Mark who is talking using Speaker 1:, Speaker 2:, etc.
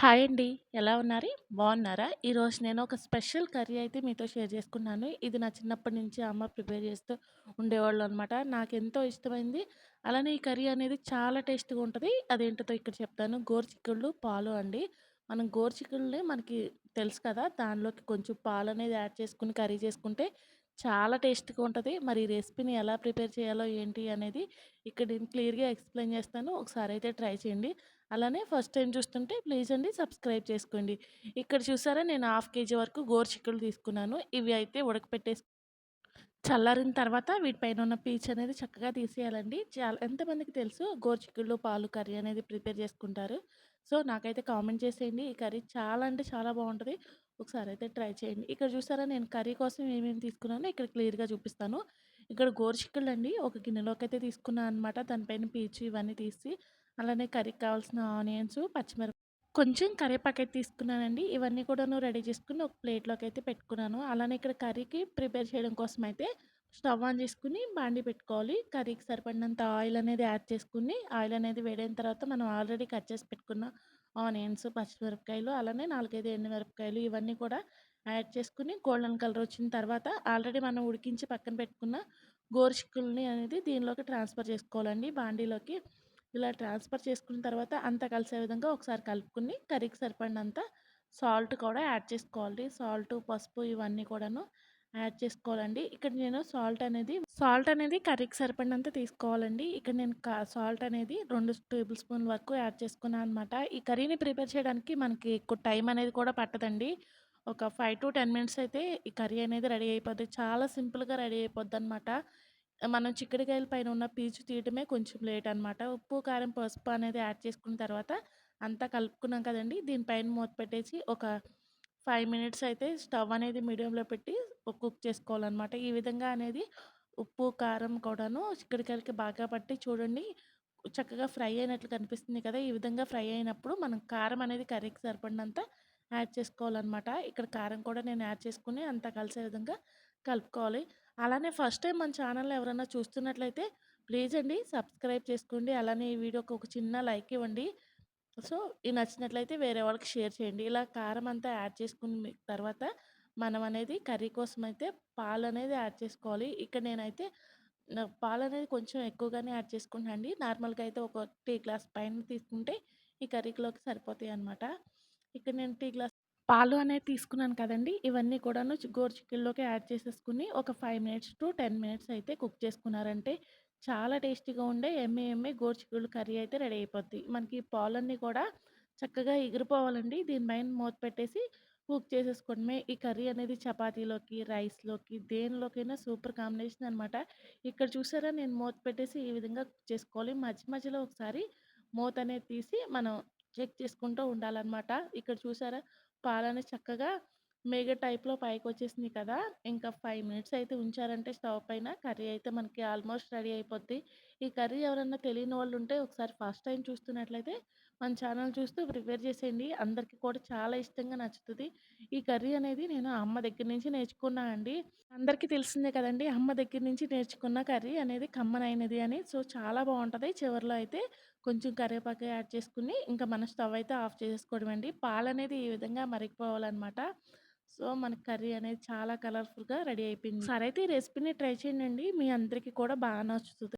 Speaker 1: Hi అండి. ఎలా ఉన్నారు? బాగున్నారా? ఈరోజు నేను ఒక స్పెషల్ కర్రీ అయితే మీతో షేర్ చేసుకున్నాను. ఇది నా చిన్నప్పటి నుంచి అమ్మ ప్రిపేర్ చేస్తూ ఉండేవాళ్ళు అనమాట నాకు ఎంతో ఇష్టమైంది. అలానే ఈ కర్రీ అనేది చాలా టేస్ట్‌గా ఉంటుంది అదేంటిదో ఇక్కడ చెప్తాను. గోరుచిక్కుళ్ళు, పాలు అండి. మనం గోరుచిక్కుళ్ళని మనకి తెలుసు కదా! దానిలోకి కొంచెం పాలు అనేది యాడ్ చేసుకుని కర్రీ చేసుకుంటే చాలా టేస్ట్‌గా ఉంటుంది మరి ఈ రెసిపీని ఎలా ప్రిపేర్ చేయాలో ఏంటి అనేది ఇక్కడ నేను క్లియర్‌గా ఎక్స్‌ప్లెయిన్ చేస్తాను. ఒకసారి అయితే ట్రై చేయండి. అలానే ఫస్ట్ టైం చూస్తుంటే ప్లీజ్ అండి సబ్స్క్రైబ్ చేసుకోండి. ఇక్కడ చూసారా నేను హాఫ్ కేజీ వరకు గోరుచిక్కుళ్ళు తీసుకున్నాను. ఇవి అయితే ఉడకపెట్టేసి చల్లారిన తర్వాత వీటిపైన ఉన్న పీచ్ అనేది చక్కగా తీసేయాలండి. చాలా ఎంతమందికి తెలుసు గోరుచిక్కుళ్ళు, పాలు కర్రీ అనేది ప్రిపేర్ చేసుకుంటారు. సో, నాకైతే కామెంట్ చేసేయండి. ఈ కర్రీ చాలా అంటే చాలా బాగుంటుంది ఒకసారి అయితే ట్రై చేయండి. ఇక్కడ చూసారా నేను కర్రీ కోసం ఏమేమి తీసుకున్నానో ఇక్కడ క్లియర్‌గా చూపిస్తాను. ఇక్కడ గోరుచిక్కుళ్ళు అండి ఒక గిన్నెలోకి అయితే తీసుకున్నాను అనమాట. దానిపైన పీచు ఇవన్నీ తీసి అలానే కర్రీకి కావాల్సిన ఆనియన్స్, పచ్చిమిరప కొంచెం కరివేపాకైతే తీసుకున్నానండి. ఇవన్నీ కూడాను రెడీ చేసుకుని ఒక ప్లేట్‌లోకి అయితే పెట్టుకున్నాను. అలానే ఇక్కడ కర్రీకి ప్రిపేర్ చేయడం కోసం అయితే స్టవ్ ఆన్ చేసుకుని బాండీ పెట్టుకోవాలి. కర్రీకి సరిపడినంత ఆయిల్ అనేది యాడ్ చేసుకుని ఆయిల్ అనేది వేడైన తర్వాత మనం ఆల్రెడీ కట్ చేసి పెట్టుకున్న ఆనియన్స్, పచ్చిమిరపకాయలు అలానే 4, 5 ఎండుమిరపకాయలు ఇవన్నీ కూడా యాడ్ చేసుకుని గోల్డెన్ కలర్ వచ్చిన తర్వాత ఆల్రెడీ మనం ఉడికించి పక్కన పెట్టుకున్న గోరుచిక్కుల్ని అనేది దీనిలోకి ట్రాన్స్‌ఫర్ చేసుకోవాలండి బాండీలోకి. ఇలా ట్రాన్స్‌ఫర్ చేసుకున్న తర్వాత అంతా కలిసే విధంగా ఒకసారి కలుపుకుని కర్రీకి సరిపడినంత సాల్ట్ కూడా యాడ్ చేసుకోవాలి. సాల్ట్, పసుపు ఇవన్నీ కూడాను యాడ్ చేసుకోవాలండి. ఇక్కడ నేను సాల్ట్ అనేది సాల్ట్ అనేది కర్రీకి సరిపడినంత తీసుకోవాలండి. ఇక్కడ నేను క సాల్ట్ అనేది రెండు టేబుల్ స్పూన్ వరకు యాడ్ చేసుకున్నాను అనమాట. ఈ కర్రీని ప్రిపేర్ చేయడానికి మనకి ఎక్కువ టైం అనేది కూడా పట్టదండి. ఒక 5-10 మినిట్స్ అయితే ఈ కర్రీ అనేది రెడీ అయిపోద్ది. చాలా సింపుల్‌గా రెడీ అయిపోద్ది అనమాట మనం చిక్కుడుకాయల పైన ఉన్న పీచు తీయటమే కొంచెం లేట్ అనమాట. ఉప్పు, కారం, పసుపు అనేది యాడ్ చేసుకున్న తర్వాత అంతా కలుపుకున్నాం కదండి దీనిపైన మూత పెట్టేసి ఒక ఫైవ్ మినిట్స్ అయితే స్టవ్ అనేది మీడియంలో పెట్టి కుక్ చేసుకోవాలనమాట. ఈ విధంగా అనేది ఉప్పు, కారం కూడాను చిక్కడికాయలకి బాగా పట్టి చూడండి చక్కగా ఫ్రై అయినట్లు కనిపిస్తుంది కదా! ఈ విధంగా ఫ్రై అయినప్పుడు మనం కారం అనేది కర్రీకి సరిపడినంత యాడ్ చేసుకోవాలనమాట. ఇక్కడ కారం కూడా నేను యాడ్ చేసుకుని అంతా కలిసే విధంగా కలుపుకోవాలి. అలానే ఫస్ట్ టైం మన ఛానల్ ఎవరైనా చూస్తున్నట్లయితే ప్లీజ్ అండి సబ్స్క్రైబ్ చేసుకోండి. అలానే ఈ వీడియోకి ఒక చిన్న లైక్ ఇవ్వండి. సో, ఇది నచ్చినట్లయితే వేరే వాళ్ళకి షేర్ చేయండి. ఇలా కారం అంతా యాడ్ చేసుకున్న తర్వాత మనం అనేది కర్రీ కోసం అయితే పాలు అనేది యాడ్ చేసుకోవాలి. ఇక్కడ నేనైతే పాలు అనేది కొంచెం ఎక్కువగానే యాడ్ చేసుకుంటాను అండి నార్మల్‌గా అయితే ఒక టీ గ్లాస్ పైన తీసుకుంటే ఈ కర్రీలోకి సరిపోతాయి అనమాట ఇక్కడ నేను టీ గ్లాస్ పాలు అనేది తీసుకున్నాను కదండి ఇవన్నీ కూడాను గోరు గోరుచిక్కుల్లోకి యాడ్ చేసేసుకుని ఒక ఫైవ్ మినిట్స్ టు 10 మినిట్స్ అయితే కుక్ చేసుకున్నారంటే చాలా టేస్టీగా ఉండే ఎమ్మె ఎమ్మె గోరు గోరుచిక్కుళ్ళు కర్రీ అయితే రెడీ అయిపోద్ది. మనకి పాలన్నీ కూడా చక్కగా ఎగిరిపోవాలండి. దీనిపైన మూత పెట్టేసి కుక్ చేసేసుకోవడమే. ఈ కర్రీ అనేది చపాతీలోకి, రైస్‌లోకి దేనిలోకైనా సూపర్ కాంబినేషన్ అనమాట. ఇక్కడ చూసారా నేను మూత పెట్టేసి ఈ విధంగా కుక్ చేసుకోవాలి. మధ్య మధ్యలో ఒకసారి మూత అనేది తీసి మనం చెక్ చేసుకుంటూ ఉండాలన్నమాట ఇక్కడ చూసారా పాలనేది చక్కగా మేగ టైప్‌లో పైకి వచ్చేసింది కదా! ఇంకా ఫైవ్ మినిట్స్ అయితే ఉంచారంటే స్టవ్ పైన కర్రీ అయితే మనకి ఆల్మోస్ట్ రెడీ అయిపోద్ది. ఈ కర్రీ ఎవరన్నా తెలియని వాళ్ళు ఉంటే ఒకసారి ఫస్ట్ టైం చూస్తున్నట్లయితే మన ఛానల్ చూస్తూ ప్రిపేర్ చేసేయండి. అందరికీ కూడా చాలా ఇష్టంగా నచ్చుతుంది ఈ కర్రీ అనేది నేను అమ్మ దగ్గర నుంచి నేర్చుకున్నా అండి. అందరికీ తెలిసిందే కదండి అమ్మ దగ్గర నుంచి నేర్చుకున్న కర్రీ అనేది కమ్మనైనది అని. సో, చాలా బాగుంటుంది చివరిలో అయితే కొంచెం కరివేపాకు యాడ్ చేసుకుని ఇంకా మన స్టవ్ అయితే ఆఫ్ చేసుకోవడమండి పాలు అనేది ఈ విధంగా మరిగిపోవాలన్నమాట సో, మన కర్రీ అనేది చాలా కలర్‌ఫుల్‌గా రెడీ అయిపోయింది. సరైతే ఈ రెసిపీని ట్రై చేయండి మీ అందరికీ కూడా బాగా నచ్చుతుంది